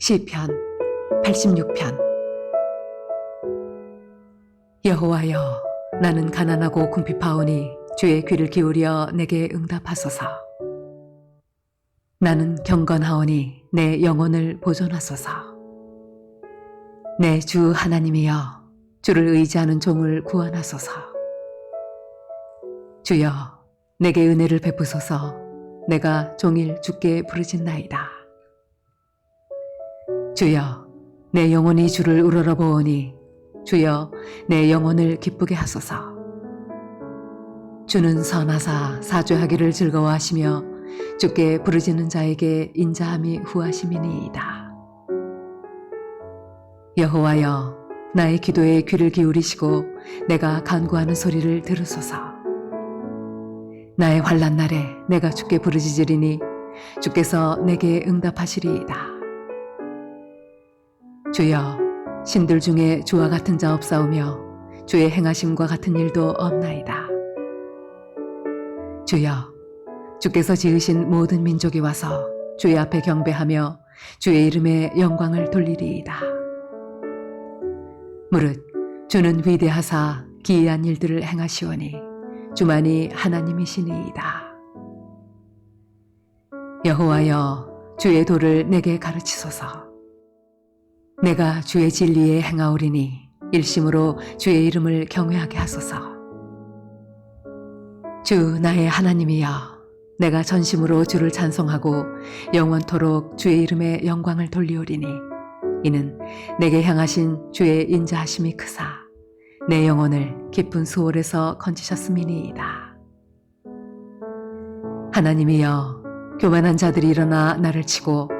시편 86편. 여호와여 나는 가난하고 궁핍하오니 주의 귀를 기울여 내게 응답하소서. 나는 경건하오니 내 영혼을 보존하소서. 내 주 하나님이여 주를 의지하는 종을 구원하소서. 주여 내게 은혜를 베푸소서. 내가 종일 주께 부르짖나이다 주여 내 영혼이 주를 우러러보오니 주여 내 영혼을 기쁘게 하소서. 주는 선하사 사죄하기를 즐거워하시며 주께 부르짖는 자에게 인자함이 후하심이니이다. 여호와여 나의 기도에 귀를 기울이시고 내가 간구하는 소리를 들으소서. 나의 환난 날에 내가 주께 부르짖으리니 주께서 내게 응답하시리이다 주여 신들 중에 주와 같은 자 없사오며 주의 행하심과 같은 일도 없나이다. 주여 주께서 지으신 모든 민족이 와서 주의 앞에 경배하며 주의 이름에 영광을 돌리리이다. 무릇 주는 위대하사 기이한 일들을 행하시오니 주만이 하나님이시니이다. 여호와여 주의 도를 내게 가르치소서. 내가 주의 진리에 행하오리니 일심으로 주의 이름을 경외하게 하소서. 주 나의 하나님이여 내가 전심으로 주를 찬송하고 영원토록 주의 이름에 영광을 돌리오리니 이는 내게 향하신 주의 인자하심이 크사 내 영혼을 기쁜 수월에서 건지셨음이니이다. 하나님이여 교만한 자들이 일어나 나를 치고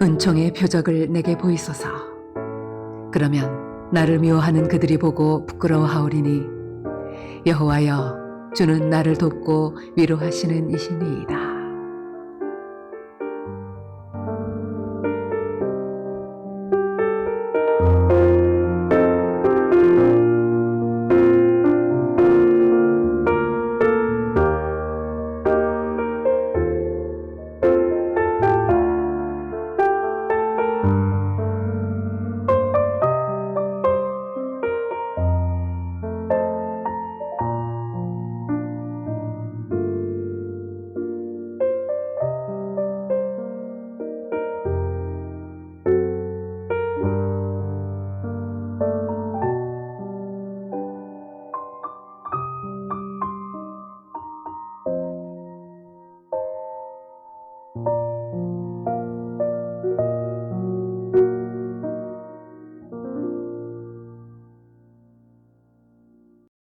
은총의 표적을 내게 보이소서. 그러면 나를 미워하는 그들이 보고 부끄러워하오리니 여호와여 주는 나를 돕고 위로하시는 이시니이다.